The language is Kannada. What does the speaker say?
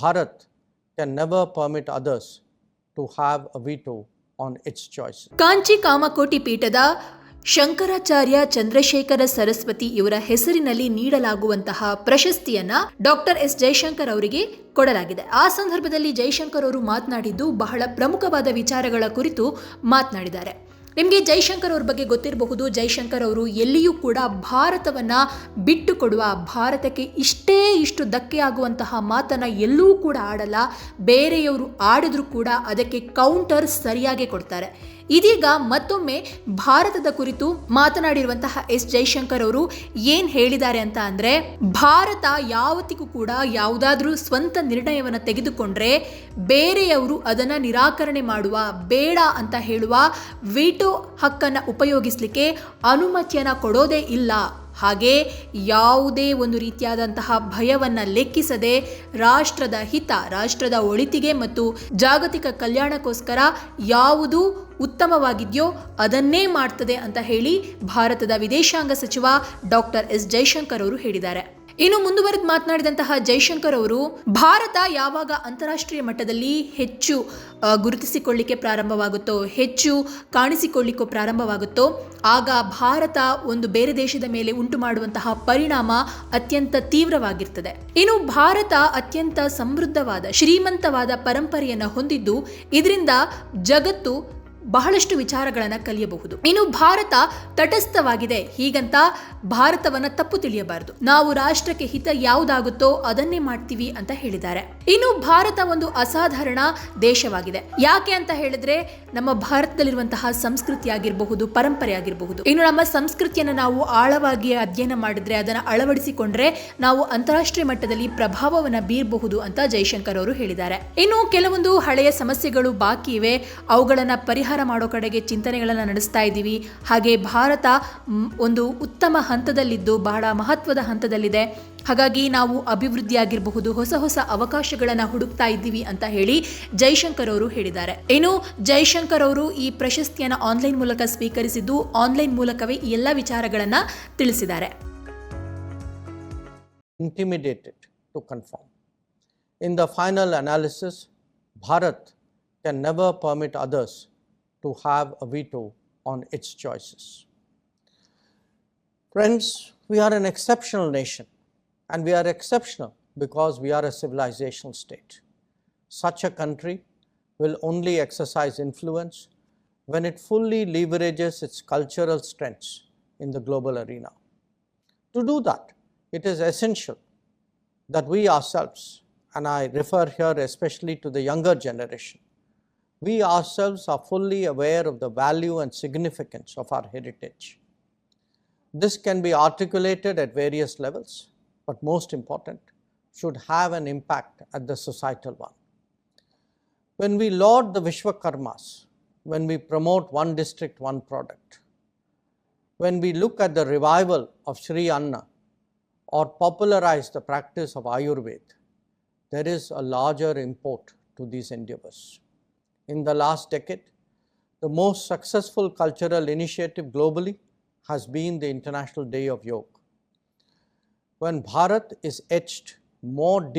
Bharat can never permit others to have a veto on its choices. Kanchi Kamakoti ಪೀಠದ ಶಂಕರಾಚಾರ್ಯ ಚಂದ್ರಶೇಖರ ಸರಸ್ವತಿ ಇವರ ಹೆಸರಿನಲ್ಲಿ ನೀಡಲಾಗುವಂತಹ ಪ್ರಶಸ್ತಿಯನ್ನ ಡಾಕ್ಟರ್ ಎಸ್ ಜಯಶಂಕರ್ ಅವರಿಗೆ ಕೊಡಲಾಗಿದೆ. ಆ ಸಂದರ್ಭದಲ್ಲಿ ಜೈಶಂಕರ್ ಅವರು ಮಾತನಾಡಿದ್ದು ಬಹಳ ಪ್ರಮುಖವಾದ ವಿಚಾರಗಳ ಕುರಿತು ಮಾತನಾಡಿದ್ದಾರೆ. ನಿಮಗೆ ಜೈಶಂಕರ್ ಅವ್ರ ಬಗ್ಗೆ ಗೊತ್ತಿರಬಹುದು. ಜೈಶಂಕರ್ ಅವರು ಎಲ್ಲಿಯೂ ಕೂಡ ಭಾರತವನ್ನು ಬಿಟ್ಟು ಕೊಡುವ ಭಾರತಕ್ಕೆ ಇಷ್ಟೇ ಇಷ್ಟು ಧಕ್ಕೆ ಆಗುವಂತಹ ಮಾತನ್ನು ಎಲ್ಲೂ ಕೂಡ ಆಡಲ್ಲ. ಬೇರೆಯವರು ಆಡಿದ್ರೂ ಕೂಡ ಅದಕ್ಕೆ ಕೌಂಟರ್ ಸರಿಯಾಗಿ ಕೊಡ್ತಾರೆ. ಇದೀಗ ಮತ್ತೊಮ್ಮೆ ಭಾರತದ ಕುರಿತು ಮಾತನಾಡಿರುವಂತಹ ಎಸ್ ಜೈಶಂಕರ್ ಅವರು ಏನ್ ಹೇಳಿದ್ದಾರೆ ಅಂತ ಅಂದ್ರೆ, ಭಾರತ ಯಾವತ್ತಿಗೂ ಕೂಡ ಯಾವುದಾದ್ರೂ ಸ್ವಂತ ನಿರ್ಣಯವನ್ನು ತೆಗೆದುಕೊಂಡ್ರೆ ಬೇರೆಯವರು ಅದನ್ನ ನಿರಾಕರಣೆ ಮಾಡುವ, ಬೇಡ ಅಂತ ಹೇಳುವ ವಿಟೋ ಹಕ್ಕನ್ನು ಉಪಯೋಗಿಸಲಿಕ್ಕೆ ಅನುಮತಿಯನ್ನು ಕೊಡೋದೇ ಇಲ್ಲ. ಹಾಗೆ ಯಾವುದೇ ಒಂದು ರೀತಿಯಾದಂತಹ ಭಯವನ್ನು ಲೆಕ್ಕಿಸದೆ ರಾಷ್ಟ್ರದ ಹಿತ, ರಾಷ್ಟ್ರದ ಒಳಿತಿಗೆ ಮತ್ತು ಜಾಗತಿಕ ಕಲ್ಯಾಣಕ್ಕೋಸ್ಕರ ಯಾವುದು ಉತ್ತಮವಾಗಿದೆಯೋ ಅದನ್ನೇ ಮಾಡ್ತದೆ ಅಂತ ಹೇಳಿ ಭಾರತದ ವಿದೇಶಾಂಗ ಸಚಿವ ಡಾಕ್ಟರ್ ಎಸ್ ಜೈಶಂಕರ್ ಅವರು ಹೇಳಿದ್ದಾರೆ. ಇನ್ನು ಮುಂದುವರೆದು ಮಾತನಾಡಿದಂತಹ ಜೈಶಂಕರ್ ಅವರು, ಭಾರತ ಯಾವಾಗ ಅಂತಾರಾಷ್ಟ್ರೀಯ ಮಟ್ಟದಲ್ಲಿ ಹೆಚ್ಚು ಗುರುತಿಸಿಕೊಳ್ಳಿಕ್ಕೆ ಪ್ರಾರಂಭವಾಗುತ್ತೋ, ಹೆಚ್ಚು ಕಾಣಿಸಿಕೊಳ್ಳಿಕ್ಕೋ ಪ್ರಾರಂಭವಾಗುತ್ತೋ, ಆಗ ಭಾರತ ಒಂದು ಬೇರೆ ದೇಶದ ಮೇಲೆ ಉಂಟು ಮಾಡುವಂತಹ ಪರಿಣಾಮ ಅತ್ಯಂತ ತೀವ್ರವಾಗಿರ್ತದೆ. ಇನ್ನು ಭಾರತ ಅತ್ಯಂತ ಸಮೃದ್ಧವಾದ, ಶ್ರೀಮಂತವಾದ ಪರಂಪರೆಯನ್ನು ಹೊಂದಿದ್ದು, ಇದರಿಂದ ಜಗತ್ತು ಬಹಳಷ್ಟು ವಿಚಾರಗಳನ್ನು ಕಲಿಯಬಹುದು. ಇನ್ನು ಭಾರತ ತಟಸ್ಥವಾಗಿದೆ. ಹೀಗಂತ ಭಾರತವನ್ನ ತಪ್ಪು ತಿಳಿಯಬಾರದು. ನಾವು ರಾಷ್ಟ್ರಕ್ಕೆ ಹಿತ ಯಾವುದಾಗುತ್ತೋ ಅದನ್ನೇ ಮಾಡ್ತೀವಿ ಅಂತ ಹೇಳಿದ್ದಾರೆ. ಇನ್ನು ಭಾರತ ಒಂದು ಅಸಾಧಾರಣ ದೇಶವಾಗಿದೆ. ಯಾಕೆ ಅಂತ ಹೇಳಿದ್ರೆ ನಮ್ಮ ಭಾರತದಲ್ಲಿರುವಂತಹ ಸಂಸ್ಕೃತಿ ಆಗಿರಬಹುದು, ಪರಂಪರೆ ಆಗಿರಬಹುದು. ಇನ್ನು ನಮ್ಮ ಸಂಸ್ಕೃತಿಯನ್ನು ನಾವು ಆಳವಾಗಿ ಅಧ್ಯಯನ ಮಾಡಿದ್ರೆ, ಅದನ್ನು ಅಳವಡಿಸಿಕೊಂಡ್ರೆ ನಾವು ಅಂತಾರಾಷ್ಟ್ರೀಯ ಮಟ್ಟದಲ್ಲಿ ಪ್ರಭಾವವನ್ನು ಬೀರಬಹುದು ಅಂತ ಜೈಶಂಕರ್ ಅವರು ಹೇಳಿದ್ದಾರೆ. ಇನ್ನು ಕೆಲವೊಂದು ಹಳೆಯ ಸಮಸ್ಯೆಗಳು ಬಾಕಿ ಇವೆ. ಅವುಗಳನ್ನ ಪರಿಹಾರ ಮಾಡೋ ಕಡೆಗೆ ಚಿಂತನೆಗಳನ್ನು ನಡೆಸ್ತಾ ಇದ್ದೀವಿ. ಹಾಗೆ ಭಾರತ ಒಂದು ಉತ್ತಮ ಹಂತದಲ್ಲಿದ್ದು ಬಹಳ ಮಹತ್ವದ ಹಂತದಲ್ಲಿದೆ. ಹಾಗಾಗಿ ನಾವು ಅಭಿವೃದ್ಧಿಯಾಗಿರಬಹುದು ಹೊಸ ಹೊಸ ಅವಕಾಶಗಳನ್ನು ಹುಡುಕ್ತಾ ಇದ್ದೀವಿ ಅಂತ ಹೇಳಿ ಜೈಶಂಕರ್ ಅವರು ಹೇಳಿದ್ದಾರೆ. ಇನ್ನು ಜೈಶಂಕರ್ ಅವರು ಈ ಪ್ರಶಸ್ತಿಯನ್ನು ಆನ್ಲೈನ್ ಮೂಲಕ ಸ್ವೀಕರಿಸಿದ್ದು ಆನ್ಲೈನ್ ಮೂಲಕವೇ ಈ ಎಲ್ಲ ವಿಚಾರಗಳನ್ನು ತಿಳಿಸಿದ್ದಾರೆ. Intimidated to conform. In the final analysis, Bharat can never permit others to have a veto on its choices. Friends, we are an exceptional nation, and we are exceptional because we are a civilizational state. Such a country will only exercise influence when it fully leverages its cultural strengths in the global arena. To do that, it is essential that we ourselves, and I refer here especially to the younger generation, we ourselves are fully aware of the value and significance of our heritage. This can be articulated at various levels, but most important, should have an impact at the societal one. When we laud the Vishwakarmas, when we promote one district, one product, when we look at the revival of Sri Anna or popularize the practice of Ayurveda, there is a larger import to these endeavors. In the last decade, the most successful cultural initiative globally has been the International Day of Yoga. When Bharat is etched more